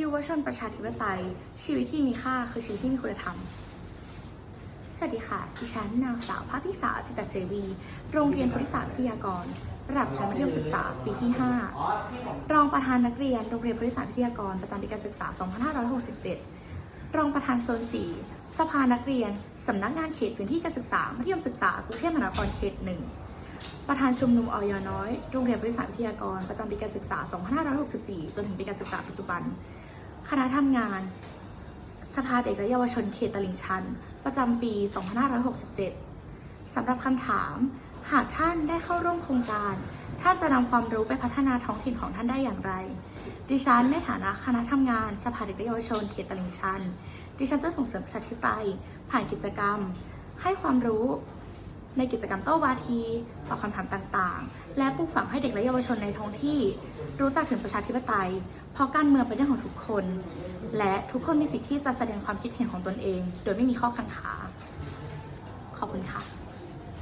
ยุวชนประชาธิปไตย ชีวิตที่มีค่าคือชีวิตที่มีคุณธรรม สวัสดีค่ะ ดิฉันนางสาวภาคพิสาจิตตเสวี โรงเรียนโพธิศาสตร์วิทยากร ระดับชั้นมัธยมศึกษาปีที่ 5 รองประธานนักเรียนโรงเรียนโพธิศาสตร์วิทยากรประจำปีการศึกษา 2567 รองประธานโซน 4 สภานักเรียน สำนักงานเขตพื้นที่การศึกษา มัธยมศึกษากรุงเทพมหานครเขต 1 ประธานชุมนุมออยน้อย โรงเรียนบริษัทวิทยากร ประจำปีการศึกษา 2564 จนถึงปีการศึกษาปัจจุบัน คณะทำงาน สภาเด็กและเยาวชนเขตตลิ่งชัน ประจำปี 2567 สำหรับคำถาม หากท่านได้เข้าร่วมโครงการ ท่านจะนำความรู้ไปพัฒนาท้องถิ่นของท่านได้อย่างไร ดิฉันในฐานะคณะทำงาน สภาเด็กและเยาวชนเขตตลิ่งชัน ดิฉันจะส่งเสริมประชาธิปไตยผ่านกิจกรรม ให้ความรู้ในกิจกรรมโต้วาทีตอบคำถามต่างๆ และปลูกฝังให้เด็กและเยาวชนในท้องที่ รู้จักถึงประชาธิปไตย เพราะการเมืองเป็นเรื่องของทุกคน และทุกคนมีสิทธิ์ที่จะแสดงความคิดเห็นของตนเอง โดยไม่มีข้อขันขา ขอบคุณค่ะ